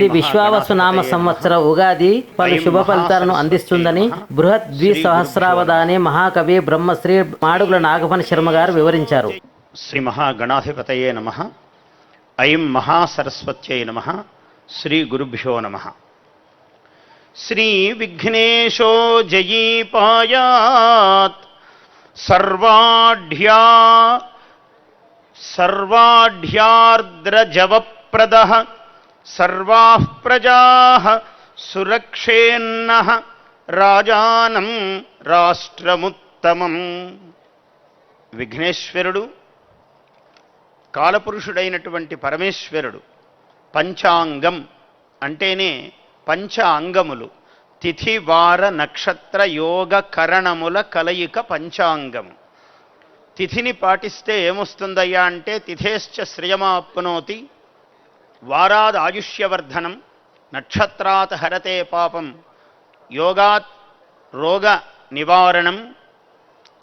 శ్రీ విశ్వావసు నామ సంవత్సర ఉగాది పలు శుభ ఫలితాలను అందిస్తుందని బృహత్ ద్విసహస్రావధాని మహాకవి బ్రహ్మశ్రీ మాడుగుల నాగపని శర్మ గారు వివరించారు. శ్రీ మహాగణాధిపతయే నమ. ఐం మహాసరస్వత్యై నమ. శ్రీ గురుభ్యో నమ. శ్రీ విఘ్నేశో జయీపాయాత్. సర్వాఢ్యా సర్వాఢ్యార్ద్రజవప్రద. సర్వా ప్రజా సురక్షేన్న రాజానం రాష్ట్రముత్తమం. విఘ్నేశ్వరుడు కాలపురుషుడైనటువంటి పరమేశ్వరుడు పంచాంగం అంటేనే పంచ అంగములు తిథి వార నక్షత్ర యోగ కరణముల కలయిక పంచాంగము తిథిని పాటిస్తే ఏమొస్తుందయ్యా అంటే తిథేశ్చ శ్రియమాప్నోతి వారాద్ ఆయుష్యవర్ధనం నక్షత్రాత్ హరతే పాపం యోగాత్ రోగ నివారణం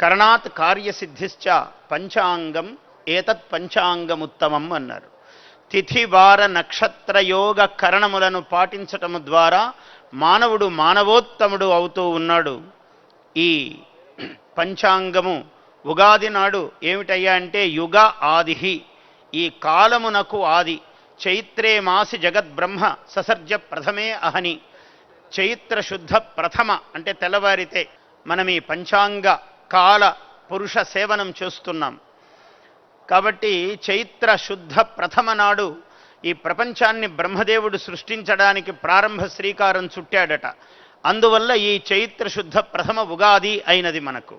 కరణాత్ కార్యసిద్ధిశ్చ పంచాంగం ఏతత్ పంచాంగముత్తమం అన్నారు. తిథి వార నక్షత్ర యోగ కరణములను పాటించటము ద్వారా మానవుడు మానవోత్తముడు అవుతూ ఉన్నాడు. ఈ పంచాంగము ఉగాది నాడు ఏమిటయ్యా అంటే యుగ ఆదిహి. ఈ కాలమునకు ఆది. చైత్రే మాసి జగద్బ్రహ్మ ససర్జ ప్రథమే అహని. చైత్ర శుద్ధ ప్రథమ అంటే తెల్లవారితే మనం ఈ పంచాంగ కాల పురుష సేవనం చేస్తున్నాం. కాబట్టి చైత్ర శుద్ధ ప్రథమ నాడు ఈ ప్రపంచాన్ని బ్రహ్మదేవుడు సృష్టించడానికి ప్రారంభ శ్రీకారం చుట్టాడట. అందువల్ల ఈ చైత్ర శుద్ధ ప్రథమ ఉగాది అయినది మనకు.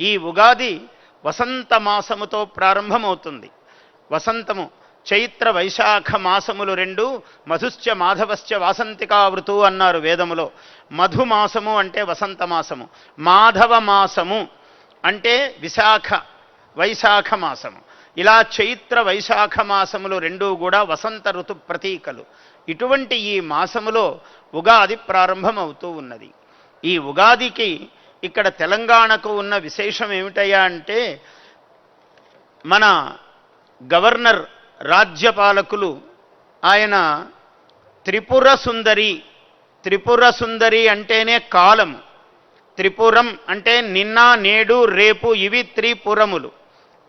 ఈ ఉగాది వసంత మాసముతో ప్రారంభమవుతుంది. వసంతము చైత్ర వైశాఖ మాసములు రెండు మధుశ్చ మాధవశ్చ వాసంతికావృతు అన్నారు వేదములో. మధుమాసము అంటే వసంత మాసము మాధవ మాసము అంటే విశాఖ వైశాఖ మాసము. ఇలా చైత్ర వైశాఖ మాసములు రెండూ కూడా వసంత ఋతు ప్రతీకలు. ఇటువంటి ఈ మాసములో ఉగాది ప్రారంభమవుతూ ఉన్నది. ఈ ఉగాదికి ఇక్కడ తెలంగాణకు ఉన్న విశేషం ఏమిటయ్యా అంటే మన గవర్నర్ రాజ్యపాలకులు ఆయన త్రిపుర సుందరి. త్రిపుర సుందరి అంటేనే కాలము త్రిపురం అంటే నిన్న నేడు రేపు ఇవి త్రిపురములు.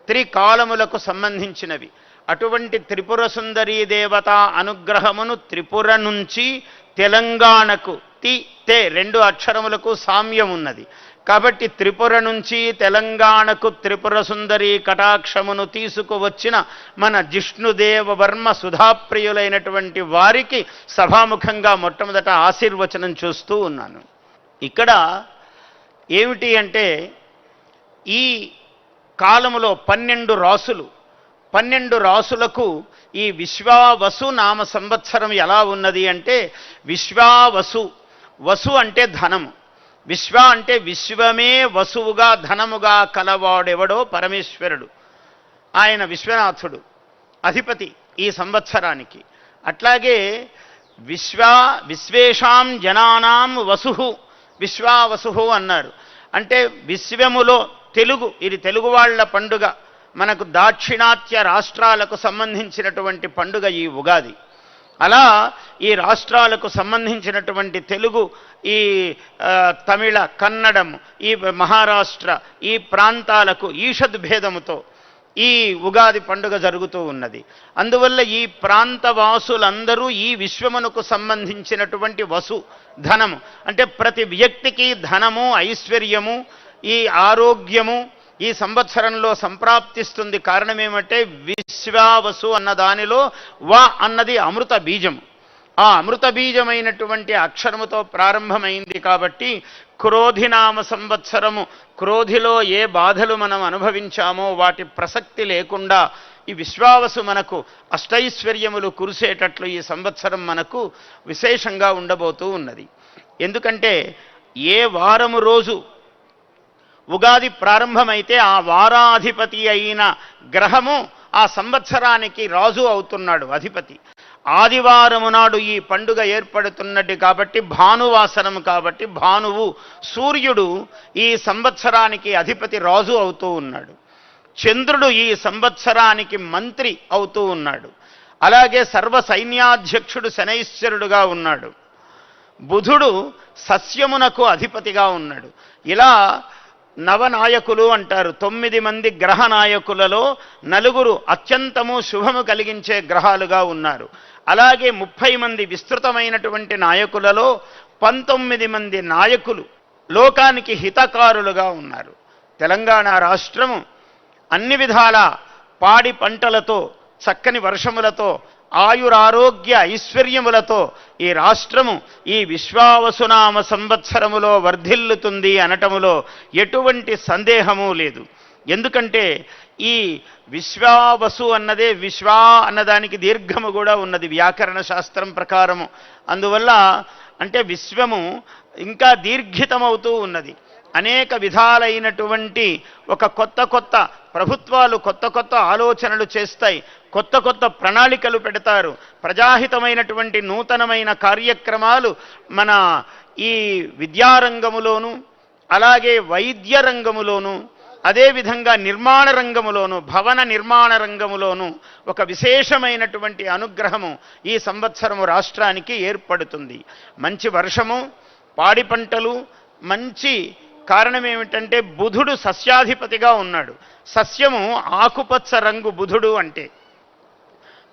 త్రికాలములకు సంబంధించినవి. అటువంటి త్రిపుర సుందరీ దేవత అనుగ్రహమును త్రిపుర నుంచి తెలంగాణకు తి తే రెండు అక్షరములకు సామ్యం ఉన్నది కాబట్టి త్రిపుర నుంచి తెలంగాణకు త్రిపుర సుందరి కటాక్షమును తీసుకువచ్చిన మన జిష్ణుదేవ వర్మ సుధాప్రియులైనటువంటి వారికి సభాముఖంగా మొట్టమొదట ఆశీర్వచనం చూస్తూ ఉన్నాను. ఇక్కడ ఏమిటి అంటే ఈ కాలములో పన్నెండు రాసులు పన్నెండు రాసులకు ఈ విశ్వావసు నామ సంవత్సరం ఎలా ఉన్నది అంటే విశ్వావసు వసు అంటే ధనము. విశ్వ అంటే విశ్వమే వసువుగా ధనముగా కలవాడెవడో పరమేశ్వరుడు. ఆయన విశ్వనాథుడు అధిపతి ఈ సంవత్సరానికి. అట్లాగే విశ్వ విశ్వేషాం జనానాం వసు విశ్వావసు అన్నారు. అంటే విశ్వములో తెలుగు ఇది తెలుగు వాళ్ళ పండుగ. మనకు దాక్షిణాత్య రాష్ట్రాలకు సంబంధించినటువంటి పండుగ ఈ ఉగాది. అలా ఈ రాష్ట్రాలకు సంబంధించినటువంటి తెలుగు ఈ తమిళ కన్నడం ఈ మహారాష్ట్ర ఈ ప్రాంతాలకు ఈషద్ భేదముతో ఈ ఉగాది పండుగ జరుగుతూ ఉన్నది. అందువల్ల ఈ ప్రాంత వాసులందరూ ఈ విశ్వమునకు సంబంధించినటువంటి వసు ధనము అంటే ప్రతి వ్యక్తికి ధనము ఐశ్వర్యము ఈ ఆరోగ్యము ఈ సంవత్సరంలో సంప్రాప్తిస్తుంది కారణం ఏమంటే విశ్వావసు అన్న దానిలో వ అన్నది అమృత బీజం. ఆ అమృత బీజమైనటువంటి అక్షరముతో ప్రారంభమైంది కాబట్టి క్రోధినామ సంవత్సరము క్రోధిలో ఏ బాధలు మనం అనుభవించామో వాటి ప్రసక్తి లేకుండా ఈ విశ్వావసు మనకు అష్టైశ్వర్యములు కురిసేటట్లు ఈ సంవత్సరం మనకు విశేషంగా ఉండబోతూ ఉన్నది. ఎందుకంటే ఏ వారము రోజు ఉగాది ప్రారంభమైతే ఆ వారాధిపతి అయిన గ్రహము ఆ సంవత్సరానికి రాజు అవుతున్నాడు అధిపతి. ఆదివారము నాడు ఈ పండుగ ఏర్పడుతున్నట్టు కాబట్టి భానువాసనము కాబట్టి భానువు సూర్యుడు ఈ సంవత్సరానికి అధిపతి రాజు అవుతూ ఉన్నాడు. చంద్రుడు ఈ సంవత్సరానికి మంత్రి అవుతూ ఉన్నాడు. అలాగే సర్వ సైన్యాధ్యక్షుడు శనైశ్వరుడుగా ఉన్నాడు. బుధుడు సస్యమునకు అధిపతిగా ఉన్నాడు. ఇలా నవనాయకులు అంటారు. తొమ్మిది మంది గ్రహ నాయకులలో నలుగురు అత్యంతము శుభము కలిగించే గ్రహాలుగా ఉన్నారు. అలాగే ముప్పై మంది విస్తృతమైనటువంటి నాయకులలో పంతొమ్మిది మంది నాయకులు లోకానికి హితకారులుగా ఉన్నారు. తెలంగాణ రాష్ట్రము అన్ని విధాల పాడి పంటలతో చక్కని వర్షములతో ఆయురారోగ్య ఐశ్వర్యములతో ఈ రాష్ట్రము ఈ విశ్వావసునామ సంవత్సరములో వర్ధిల్లుతుంది అనటములో ఎటువంటి సందేహము లేదు. ఎందుకంటే ఈ విశ్వావసు అన్నదే విశ్వా అన్నదానికి దీర్ఘము కూడా ఉన్నది వ్యాకరణ శాస్త్రం ప్రకారము. అందువల్ల అంటే విశ్వము ఇంకా దీర్ఘితమవుతూ ఉన్నది. అనేక విధాలైనటువంటి ఒక కొత్త కొత్త ప్రభుత్వాలు కొత్త కొత్త ఆలోచనలు చేస్తాయి. కొత్త కొత్త ప్రణాళికలు పెడతారు. ప్రజాహితమైనటువంటి నూతనమైన కార్యక్రమాలు మన ఈ విద్యారంగములోను అలాగే వైద్య రంగములోను అదేవిధంగా నిర్మాణ రంగములోను భవన నిర్మాణ రంగములోను ఒక విశేషమైనటువంటి అనుగ్రహము ఈ సంవత్సరము రాష్ట్రానికి ఏర్పడుతుంది. మంచి వర్షము పాడి పంటలు మంచి కారణం ఏమిటంటే బుధుడు సస్యాధిపతిగా ఉన్నాడు. సస్యము ఆకుపచ్చ రంగు బుధుడు అంటే.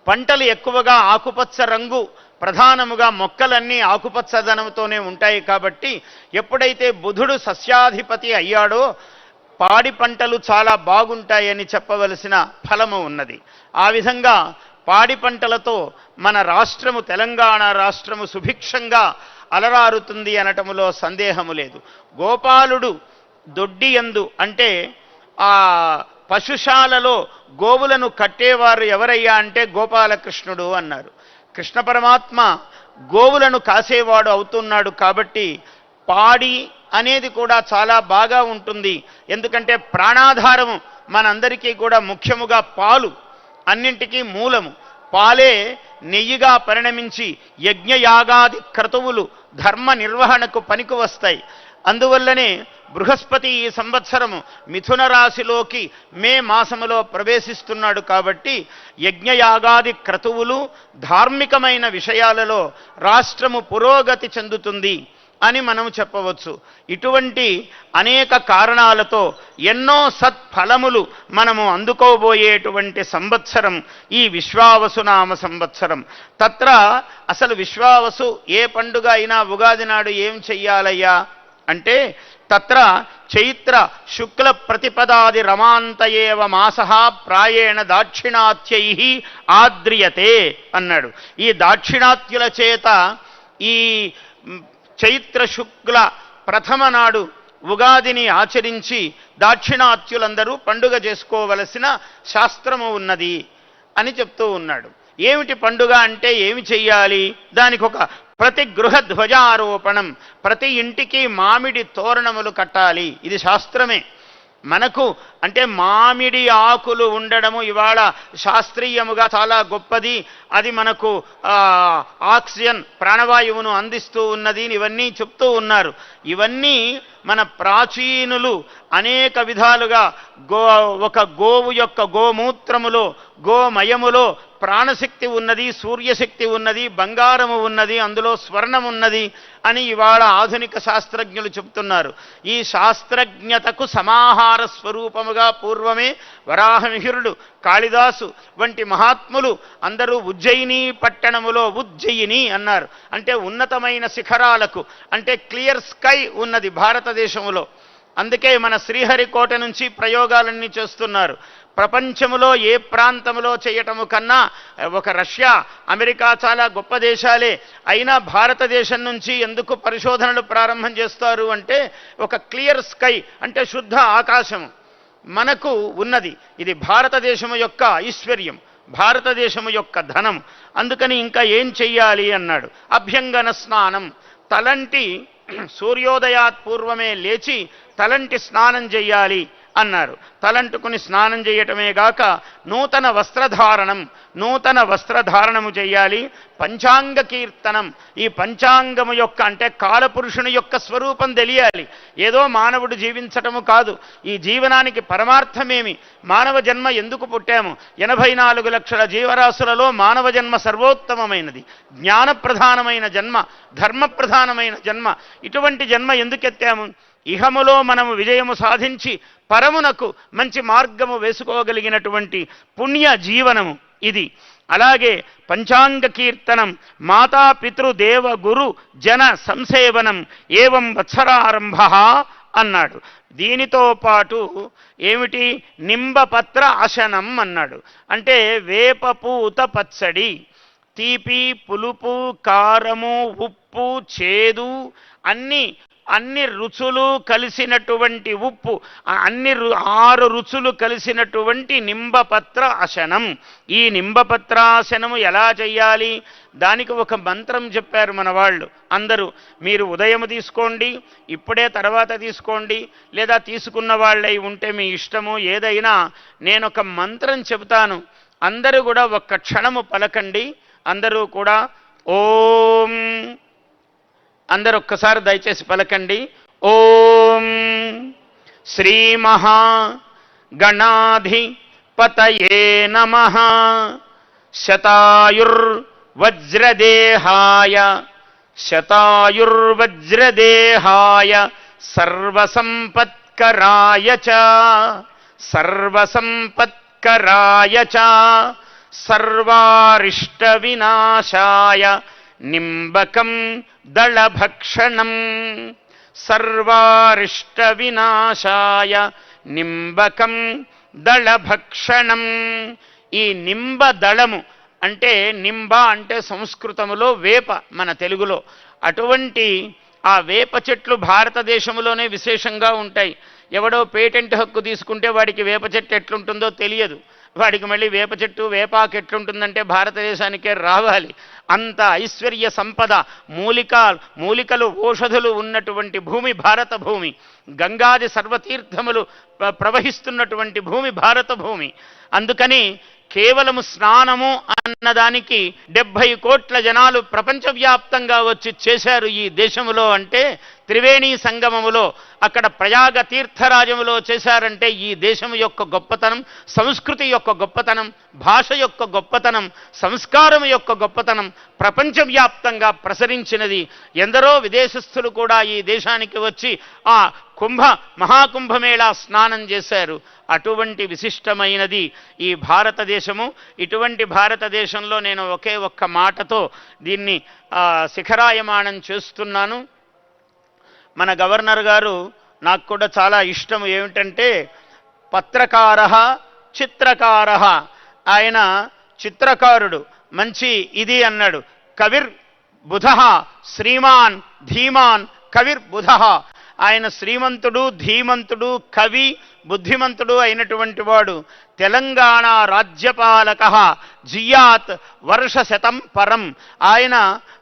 పంటలు ఎక్కువగా ఆకుపచ్చ రంగు ప్రధానముగా మొక్కలన్నీ ఆకుపచ్చదనంతోనే ఉంటాయి కాబట్టి ఎప్పుడైతే బుధుడు సస్యాధిపతి అయ్యాడో పాడి పంటలు చాలా బాగుంటాయని చెప్పవలసిన ఫలము ఉన్నది. ఆ విధంగా పాడి పంటలతో మన రాష్ట్రము తెలంగాణ రాష్ట్రము సుభిక్షంగా అలరారుతుంది అనటములో సందేహము లేదు. గోపాలుడు దొడ్డి ఎందు అంటే ఆ పశుశాలలో గోవులను కట్టేవారు ఎవరయ్యా అంటే గోపాలకృష్ణుడు అన్నారు. కృష్ణ పరమాత్మ గోవులను కాసేవాడు అవుతున్నాడు కాబట్టి పాడి అనేది కూడా చాలా బాగా ఉంటుంది. ఎందుకంటే ప్రాణాధారము మనందరికీ కూడా ముఖ్యముగా పాలు అన్నింటికీ మూలము. పాలే నెయ్యిగా పరిణమించి యజ్ఞయాగాది క్రతువులు ధర్మ నిర్వహణకు పనికి వస్తాయి అందువల్లనే బృహస్పతి ఈ సంవత్సరము మిథున రాశిలోకి మే మాసములో ప్రవేశిస్తున్నాడు కాబట్టి యజ్ఞయాగాది క్రతువులు ధార్మికమైన విషయాలలో రాష్ట్రము పురోగతి చెందుతుంది అని మనం చెప్పవచ్చు. ఇటువంటి అనేక కారణాలతో ఎన్నో సత్ఫలములు మనము అందుకోబోయేటువంటి సంవత్సరం ఈ విశ్వావసునామ సంవత్సరం. తత్ర అసలు విశ్వావసు ఏ పండుగ అయినా ఉగాది నాడు ఏం చెయ్యాలయ్యా? అంటే తత్ర చైత్ర శుక్ల ప్రతిపదాది రమాంతయేవ మాస ప్రాయేణ దాక్షిణాత్యై ఆద్రియతే అన్నాడు. ఈ దాక్షిణాత్యుల చేత ఈ చైత్ర శుక్ల ప్రథమ నాడు ఉగాదిని ఆచరించి దాక్షిణాత్యులందరూ పండుగ చేసుకోవలసిన శాస్త్రము ఉన్నది అని చెప్తూ ఉన్నాడు. ఏమిటి పండుగ అంటే ఏమి చెయ్యాలి? దానికి ఒక ప్రతి గృహ ధ్వజారోపణం ప్రతి ఇంటికి మామిడి తోరణములు కట్టాలి. ఇది శాస్త్రమే. మనకు అంటే మామిడి ఆకులు ఉండడము ఇవాళ శాస్త్రీయముగా చాలా గొప్పది. అది మనకు ఆక్సిజన్ ప్రాణవాయువును అందిస్తూ ఉన్నది ఇవన్నీ చెప్తూ ఉన్నారు. ఇవన్నీ మన ప్రాచీనులు అనేక విధాలుగా గో ఒక గోవు యొక్క గోమూత్రములో గోమయములో ప్రాణశక్తి ఉన్నది సూర్యశక్తి ఉన్నది బంగారము ఉన్నది అందులో స్వర్ణం ఉన్నది అని ఇవాళ ఆధునిక శాస్త్రజ్ఞులు చెప్తున్నారు ఈ శాస్త్రజ్ఞతకు సమాహార స్వరూపముగా పూర్వమే వరాహమిహిరుడు కాళిదాసు వంటి మహాత్ములు అందరూ ఉజ్జయిని పట్టణములో ఉజ్జయిని అన్నారు. అంటే ఉన్నతమైన శిఖరాలకు అంటే క్లియర్ స్కై ఉన్నది భారతదేశములో. అందుకే మన శ్రీహరికోట నుంచి ప్రయోగాలన్నీ చేస్తున్నారు. ప్రపంచంలో ఏ ప్రాంతంలో చేయటము కన్నా ఒక రష్యా అమెరికా చాలా గొప్ప దేశాలే. అయినా భారతదేశం నుంచి ఎందుకు పరిశోధనలు ప్రారంభం చేస్తారు అంటే ఒక క్లియర్ స్కై అంటే శుద్ధ ఆకాశం మనకు ఉన్నది. ఇది భారతదేశము యొక్క ఐశ్వర్యం భారతదేశము యొక్క ధనం. అందుకని ఇంకా ఏం చెయ్యాలి అన్నాడు. అభ్యంగన స్నానం. తలంటి సూర్యోదయాత్ పూర్వమే లేచి తలంటి స్నానం చేయాలి అన్నారు. తలంటుకుని స్నానం చేయటమే గాక నూతన వస్త్రధారణం నూతన వస్త్రధారణము చేయాలి. పంచాంగ కీర్తనం. ఈ పంచాంగము యొక్క అంటే కాలపురుషుని యొక్క స్వరూపం తెలియాలి. ఏదో మానవుడు జీవించటము కాదు. ఈ జీవనానికి పరమార్థమేమి? మానవ జన్మ ఎందుకు పుట్టాము? ఎనభై నాలుగు లక్షల జీవరాశులలో మానవ జన్మ సర్వోత్తమమైనది. జ్ఞాన ప్రధానమైన జన్మ ధర్మ ప్రధానమైన జన్మ. ఇటువంటి జన్మ ఎందుకెత్తాము ఇహములో మనము విజయము సాధించి పరమునకు మంచి మార్గము వేసుకోగలిగినటువంటి పుణ్య జీవనము ఇది. అలాగే పంచాంగ కీర్తనం మాతా పితృ దేవ గురు జన సంసేవనం ఏవం వత్సరారంభ అన్నాడు. దీనితో పాటు ఏమిటి? నింబపత్ర అశనం అన్నాడు. అంటే వేపపూత పచ్చడి తీపి పులుపు కారము ఉప్పు చేదు అన్నీ అన్ని రుచులు కలిసినటువంటి ఉప్పు అన్ని రు ఆరు రుచులు కలిసినటువంటి నింబపత్ర అశనం ఈ నింబపత్రాసనము ఎలా చెయ్యాలి? దానికి ఒక మంత్రం చెప్పారు మన వాళ్ళు. అందరూ మీరు ఉదయం తీసుకోండి ఇప్పుడే తర్వాత తీసుకోండి లేదా తీసుకున్న వాళ్ళై ఉంటే మీ ఇష్టము ఏదైనా నేను ఒక మంత్రం చెబుతాను. అందరూ కూడా ఒక్క క్షణము పలకండి. అందరూ కూడా ఓం అందరు ఒక్కసారి దయచేసి పలకండి. ఓం శ్రీ మహా గణాధి పతయే నమ. శతాయుర్వజ్రదేహాయ శతాయుర్వజ్రదేహాయ సర్వసంపత్కరాయ చ సర్వసంపత్కరాయ చ సర్వారిష్ట వినాశాయ నింబకం దళభక్షణం సర్వారిష్ట వినాశాయ నింబకం దళభక్షణం. ఈ నింబ దళము అంటే నింబ అంటే సంస్కృతములో వేప మన తెలుగులో. అటువంటి ఆ వేప చెట్లు భారతదేశంలోనే విశేషంగా ఉంటాయి. ఎవడో పేటెంట్ హక్కు తీసుకుంటే వాడికి వేప చెట్టు ఎట్లుంటుందో తెలియదు. వాడికి మళ్ళీ వేప చెట్టు వేపాకు ఎట్లుంటుందంటే భారతదేశానికే రావాలి. అంత ఐశ్వర్య సంపద మూలిక మూలికలు ఓషధులు ఉన్నటువంటి భూమి భారత భూమి. గంగాది సర్వతీర్థములు ప్రవహిస్తున్నటువంటి భూమి భారత భూమి. అందుకని కేవలము స్నానము అన్నదానికి డెబ్భై కోట్ల జనాలు ప్రపంచవ్యాప్తంగా వచ్చి చేశారు ఈ దేశములో అంటే త్రివేణి సంగమములో అక్కడ ప్రయాగ తీర్థరాజములో చేశారంటే ఈ దేశం యొక్క గొప్పతనం సంస్కృతి యొక్క గొప్పతనం భాష యొక్క గొప్పతనం సంస్కారం యొక్క గొప్పతనం ప్రపంచవ్యాప్తంగా ప్రసరించినది. ఎందరో విదేశస్థులు కూడా ఈ దేశానికి వచ్చి ఆ కుంభ మహాకుంభమేళా స్నానం చేశారు. అటువంటి విశిష్టమైనది ఈ భారతదేశము. ఇటువంటి భారతదేశంలో నేను ఒకే ఒక్క మాటతో దీన్ని శిఖరాయమానం చేస్తున్నాను. మన గవర్నర్ గారు నాకు కూడా చాలా ఇష్టం ఏమిటంటే పత్రకార చిత్రకార ఆయన చిత్రకారుడు మంచి ఇది అన్నాడు. కవిర్ బుధ శ్రీమాన్ ధీమాన్ కవిర్ బుధ. ఆయన శ్రీమంతుడు ధీమంతుడు కవి బుద్ధిమంతుడు అయినటువంటి వాడు తెలంగాణ రాజ్యపాలక జియాత్ వర్ష శతం పరం. ఆయన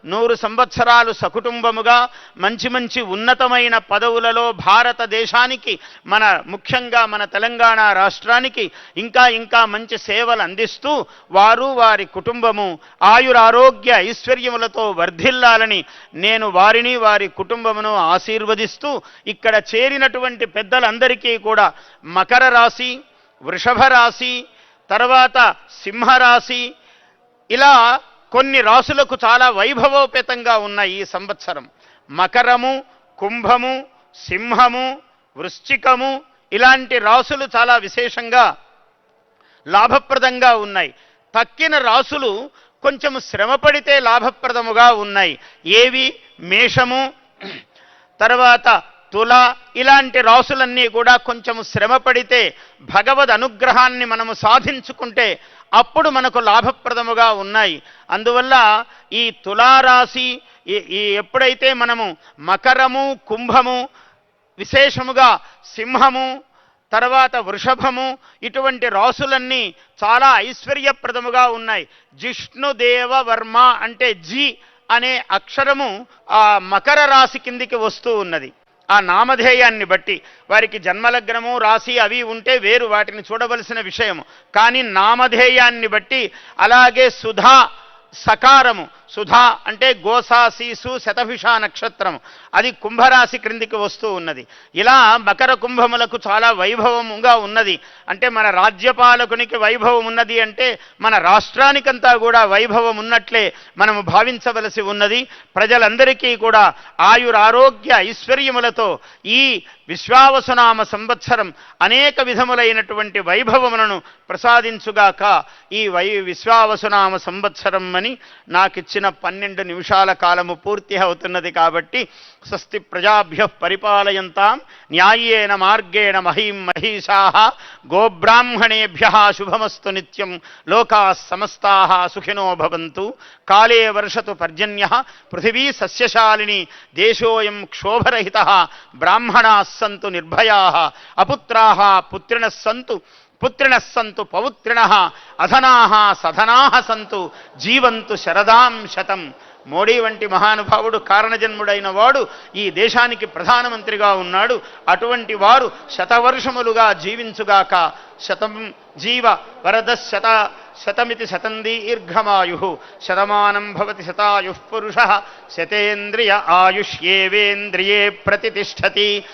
నూరు సంవత్సరాలు సకుటుంబముగా మంచి మంచి ఉన్నతమైన పదవులలో భారతదేశానికి మన ముఖ్యంగా మన తెలంగాణ రాష్ట్రానికి ఇంకా ఇంకా మంచి సేవలు అందిస్తూ వారు వారి కుటుంబము ఆయురారోగ్య ఐశ్వర్యములతో వర్ధిల్లాలని నేను వారిని వారి కుటుంబమును ఆశీర్వదిస్తూ ఇక్కడ చేరినటువంటి పెద్దలందరికీ కూడా మకర రాశి వృషభ రాశి తర్వాత సింహరాశి ఇలా కొన్ని రాసులకు చాలా వైభవోపేతంగా ఉన్నాయి ఈ సంవత్సరం. మకరము కుంభము సింహము వృశ్చికము ఇలాంటి రాసులు చాలా విశేషంగా లాభప్రదంగా ఉన్నాయి. తక్కిన రాసులు కొంచెం శ్రమపడితే లాభప్రదముగా ఉన్నాయి. ఏవి? మేషము తర్వాత తుల ఇలాంటి రాసులన్నీ కూడా కొంచెము శ్రమపడితే భగవద్ అనుగ్రహాన్ని మనము సాధించుకుంటే అప్పుడు మనకు లాభప్రదముగా ఉన్నాయి. అందువల్ల ఈ తులారాశి ఈ ఎప్పుడైతే మనము మకరము కుంభము విశేషముగా సింహము తర్వాత వృషభము ఇటువంటి రాసులన్నీ చాలా ఐశ్వర్యప్రదముగా ఉన్నాయి. జిష్ణుదేవ వర్మ అంటే జి అనే అక్షరము ఆ మకర రాశి కిందికి వస్తూ ఉన్నది. ఆ నామధేయాన్ని బట్టి వారికి జన్మలగ్నము రాశి అవి ఉంటే వేరు వాటిని చూడవలసిన విషయము. కానీ నామధేయాన్ని బట్టి అలాగే సుధా సకారము సుధా అంటే గోసా శీసు శతభిష నక్షత్రం అది కుంభరాశి క్రిందికి వస్తూ ఉన్నది. ఇలా మకర కుంభములకు చాలా వైభవముగా ఉన్నది. అంటే మన రాజ్యపాలకునికి వైభవం ఉన్నది అంటే మన రాష్ట్రానికంతా కూడా వైభవం ఉన్నట్లే మనము భావించవలసి ఉన్నది. ప్రజలందరికీ కూడా ఆయురారోగ్య ఐశ్వర్యములతో ఈ విశ్వావసునామ సంవత్సరం అనేక విధములైనటువంటి వైభవములను ప్రసాదించుగాక ఈ వై విశ్వావసునామ సంవత్సరం అని వచ్చిన పన్నెండు నిమిషాల కాలము పూర్తి అవుతున్నది కాబట్టి స్వస్తి ప్రజాభ్య పరిపాలయంతాం న్యాయేన మార్గేణ మహీం మహిషా గోబ్రాహ్మణేభ్య శుభమస్తు నిత్యం లోకా సమస్తా సుఖినో భవంతు కాలే వర్షతు పర్జన్య పృథివీ సస్యశాలిని దేశోయం క్షోభరహిత బ్రాహ్మణా సంతు నిర్భయా అపుత్రా పుత్రిణ సంతు పుత్రిణ సంతు పౌత్రిణ అధనా సధనా సంతు జీవంతు శరదాం శతం. మోడీ వంటి మహానుభావుడు కారణజన్ముడైన వాడు ఈ దేశానికి ప్రధానమంత్రిగా ఉన్నాడు. అటువంటి వారు శతవర్షములుగా జీవించుగాక శతం జీవ వరద శత శతమితి శతం దీర్ఘమాయు శతమానం భవతి శతాయు పురుష శతేంద్రియ ఆయుష్యేవేంద్రియే ప్రతిష్టతి.